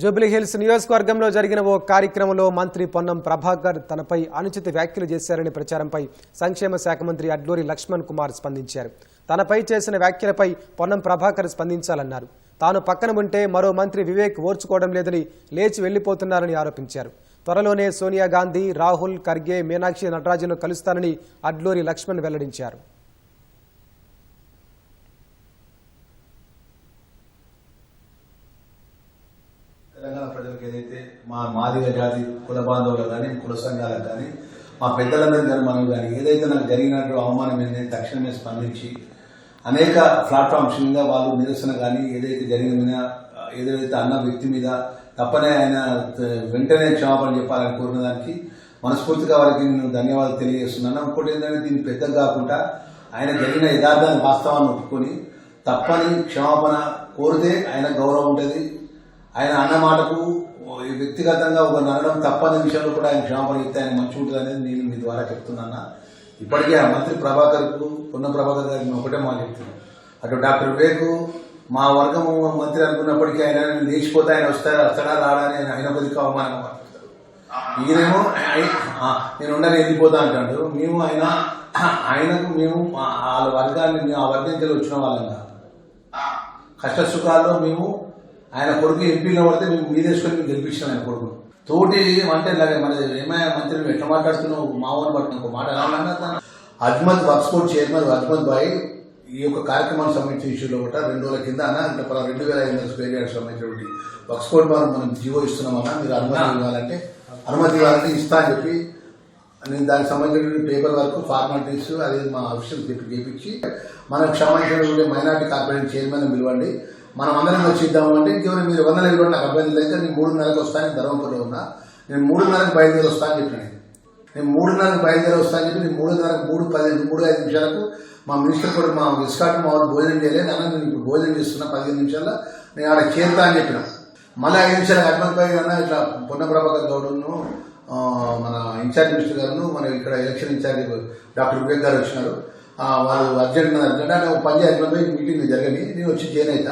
జూబ్లీహిల్స్ నియోజకవర్గంలో జరిగిన ఓ కార్యక్రమంలో మంత్రి పొన్నం ప్రభాకర్ తనపై అనుచిత వ్యాఖ్యలు చేశారనే ప్రచారంపై సంక్షేమ శాఖ మంత్రి అడ్లూరి లక్ష్మణ్ కుమార్ స్పందించారు. తనపై చేసిన వ్యాఖ్యలపై పొన్నం ప్రభాకర్ స్పందించాలన్నారు. తాను పక్కన ఉంటే మరో మంత్రి వివేక్ ఓర్చుకోవడం లేదని లేచి వెళ్ళిపోతున్నారని ఆరోపించారు. త్వరలోనే సోనియా గాంధీ రాహుల్ ఖర్గే మీనాక్షి నటరాజును కలుస్తానని అడ్లూరి లక్ష్మణ్ వెల్లడించారు. ఏదైతే మా మాదిగ జాతి కుల బాంధవులకు కానీ కుల సంఘాలకు కానీ మా పెద్దలందరికీ కానీ మనం కానీ ఏదైతే నాకు జరిగినట్టు అవమానం ఏంటంటే తక్షణమే స్పందించి అనేక ప్లాట్ఫామ్స్ మీద వాళ్ళు నిరసన కానీ ఏదైతే జరిగిన ఏదైతే అన్న వ్యక్తి మీద తప్పనే ఆయన వెంటనే క్షమాపణ చెప్పాలని కోరిన దానికి మనస్ఫూర్తిగా వారికి నేను ధన్యవాదాలు తెలియజేస్తున్నాను. ఇంకోటి ఏంటంటే దీన్ని పెద్ద కాకుండా ఆయన జరిగిన యథార్థాన్ని వాస్తవాన్ని ఒప్పుకొని తప్పని క్షమాపణ కోరితే ఆయన గౌరవం ఉంటుంది. ఆయన అన్న మాటకు వ్యక్తిగతంగా ఒక నరడం తప్పని విషయంలో కూడా ఆయన క్షమాపణ ఇస్తే ఆయన మంచి ఉంటుంది అనేది నేను మీ ద్వారా చెప్తున్నాను? ఇప్పటికే ఆ మంత్రి ప్రభాకర్కు పొన్న ప్రభాకర్ గారికి ఒకటే మా చెప్తున్నాను అటు డాక్టర్ వివేక్ మా వర్గం మంత్రి అనుకున్నప్పటికీ ఆయన లేచిపోతే ఆయన వస్తారా వస్తాడా రాడా అని ఆయన ఆయన కొద్దిగా అవమానం మాట్లాడతారు. ఈయనేమో ఆయ- నేను ఉండని వెళ్ళిపోతా అంటాడు. మేము ఆయన ఆయనకు మేము వాళ్ళ వర్గాన్ని ఆ వర్గం నుంచి వచ్చిన వాళ్ళంగా కష్ట సుఖాల్లో మేము ఆయన కొడుకు ఎంపీలో పడితే మేము మీదేసుకొని మేము గెలిపించాం ఆయన కొడుకు తోటి అంటే ఇలాగే మన ఏమయ్య మంత్రి నువ్వు ఎట్లా మాట్లాడుతున్నావు? మామూలు పట్టిన ఒక మాట ఎలా అజ్మద్ వక్స్పోర్ట్ చైర్మన్ అజ్మద్ భాయ్ ఈ యొక్క కార్యక్రమానికి సంబంధించిన ఇష్యూలో కూడా రెండు రోజుల కింద అన్న అంటే రెండు వేల ఐదు వందల స్క్వేర్ యార్డ్స్ సంబంధించినటువంటి వక్స్పోర్ట్ మనం మనం జీవో ఇస్తున్నామన్నా మీరు అనుమతి ఇవ్వాలంటే అనుమతి ఇవ్వాలంటే ఇస్తా అని చెప్పి నేను దానికి సంబంధించిన పేపర్ వర్క్ ఫార్మాలిటీస్ అది మా ఆఫీసులు చెప్పి చేపించి మనకు సంబంధించిన మైనార్టీ కార్పొరేషన్ చైర్మన్ పిలవండి. మనం అందరం వచ్చిద్దాము అంటే ఇంకెవరు మీరు వందల ఇరవై నాకు అబ్బాయి అయితే నేను మూడున్నరకు వస్తాను ధర్మపురంలో ఉన్నా. నేను మూడున్నరకు బయలుదేరి వస్తాను చెప్పిన నేను. నేను మూడున్నరకు బయలుదేరి వస్తాను చెప్పి నేను మూడున్నరకు మూడు పది మూడు ఐదు నిమిషాలకు మా మినిస్టర్ కూడా మా విస్కాట్ మా వాళ్ళు భోజనం చేయలేదు. నాన్న నేను ఇప్పుడు భోజనం చేస్తున్నా పదిహేను నిమిషాల్లో. నేను ఆడ చేరుతా అని చెప్పిన. మళ్ళీ ఐదు నిమిషాలు అడ్మంత్ పై అన్న ఇట్లా పొన్న ప్రభాకర్ గౌడ్ను మన ఇన్ఛార్జ్ మినిస్టర్ గారు మన ఇక్కడ ఎలక్షన్ ఇన్ఛార్జ్ డాక్టర్ వివేక్ గారు వచ్చినారు. వాళ్ళు అర్జెంట్ అర్జెంట్ అంటే ఒక పని అడ్మంత్ మీటింగ్ జరగని నేను వచ్చి జాయిన్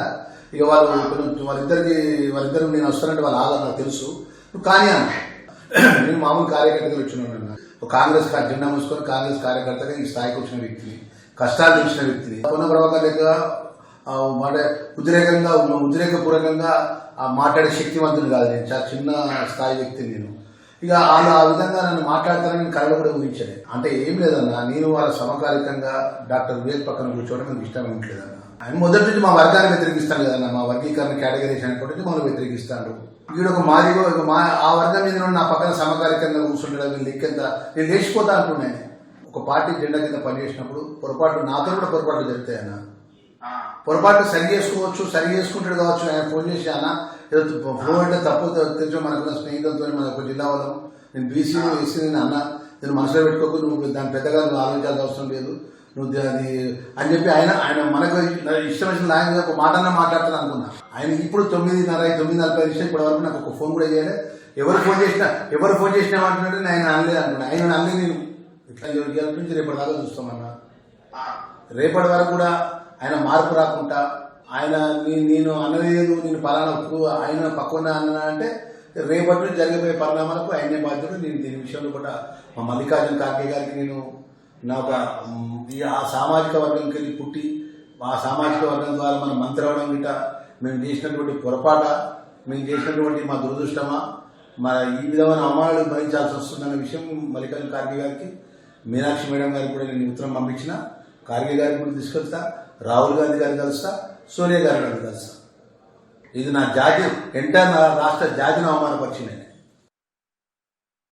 ఇక వాళ్ళు కొంచెం వాళ్ళిద్దరికి వాళ్ళిద్దరు నేను వస్తానంటే వాళ్ళు ఆగా నాకు తెలుసు. నువ్వు కానీ అన్న. నేను మామూలు కార్యకర్తగా వచ్చినాను ఒక కాంగ్రెస్ కా- జెండా మూసుకొని కాంగ్రెస్ కార్యకర్తగా ఈ స్థాయికి వచ్చిన వ్యక్తిని కష్టాలు తెలిసిన వ్యక్తిని. పొన్న ప్రభాకర్ లేక మాట ఉద్రేకంగా ఉద్రేకపూర్వకంగా మాట్లాడే శక్తివంతుడు కాదు నేను. చాలా చిన్న స్థాయి వ్యక్తిని నేను. ఇక వాళ్ళు ఆ విధంగా నన్ను మాట్లాడతారని నేను కూడా ఊహించలేదు. అంటే ఏం లేదన్నా నేను వాళ్ళ సమకాలికంగా డాక్టర్ వివేక్ పక్కన కూర్చోవడం నాకు ఇష్టం ఏమిట్లేదన్న ఆయన మొదటి నుంచి మా వర్గాన్ని వ్యతిరేకిస్తాను లేదన్నా మా వర్గీకరణ కేటగిరీస్ అనేటువంటి మనం వ్యతిరేకిస్తాడు వీడు ఒక మాదిగో ఒక మా ఆ వర్గం మీద నా పక్కన సమకాలికంగా కూర్చుంటాడు వీళ్ళు లెక్కెంత నేను లేచిపోతా అంటున్నాను ఒక పార్టీ జెండా కింద పనిచేసినప్పుడు పొరపాటు నాతో కూడా పొరపాట్లు జరుగుతాయన్నా. పొరపాటు సరి చేసుకోవచ్చు సరి చేసుకుంటాడు కావచ్చు. ఆయన ఫోన్ చేసి అన్న ఏదో ఫ్లో అంటే తప్పు తెలుసు మనకున్న స్నేహితులతో మన ఒక జిల్లా వాళ్ళం. నేను బీసీ ఎస్సీ నేను అన్న నేను మనసులో పెట్టుకోకు నువ్వు దాని పెద్దగా నువ్వు ఆలోచించాల్సిన అవసరం లేదు. నువ్వు అది అని చెప్పి ఆయన ఆయన మనకు ఇష్టం వచ్చిన ఆయన ఒక మాట అన్న మాట్లాడతాను అనుకున్నా. ఆయన ఇప్పుడు తొమ్మిదిన్నర తొమ్మిది నలభై నిమిషాలు ఇప్పటి వరకు నాకు ఒక ఫోన్ కూడా చేయలేదు ఎవరు ఫోన్ చేసినా ఎవరు ఫోన్ చేసినా అంటున్నాడు నేను ఆయన అనలేదు అంటున్నా ఆయన అనలేదు నేను. ఇట్లా నుంచి రేపటి దాకా చూస్తామన్నా. రేపటి వరకు కూడా ఆయన మార్పు రాకుండా ఆయన నేను అనలేదు నేను పలానా ఆయన పక్కన అన్నా అంటే రేపటి జరిగిపోయే పరిణామాలకు ఆయనే బాధ్యుడు. నేను దీని విషయంలో కూడా మా మల్లికార్జున ఖార్గే గారికి నేను నా ఒక ఈ ఆ సామాజిక వర్గంకి వెళ్ళి పుట్టి ఆ సామాజిక వర్గం ద్వారా మనం మంత్రి అవడం గిట్ట మేము చేసినటువంటి పొరపాట మేము చేసినటువంటి మా దురదృష్టమా మా ఈ విధమైన అవమానాలు భరించాల్సి వస్తుందన్న విషయం మల్లికార్జున ఖార్గే గారికి మీనాక్షి మేడం గారికి కూడా నేను ఉత్తరం పంపించిన. ఖార్గే గారికి కూడా తీసుకెళ్తా రాహుల్ గాంధీ గారిని కలుస్తా సోనియా గారి గారిని కలుస్తా. ఇది నా జాతి ఎంటర్ నా రాష్ట్ర జాతిని అవమానపరిచింది.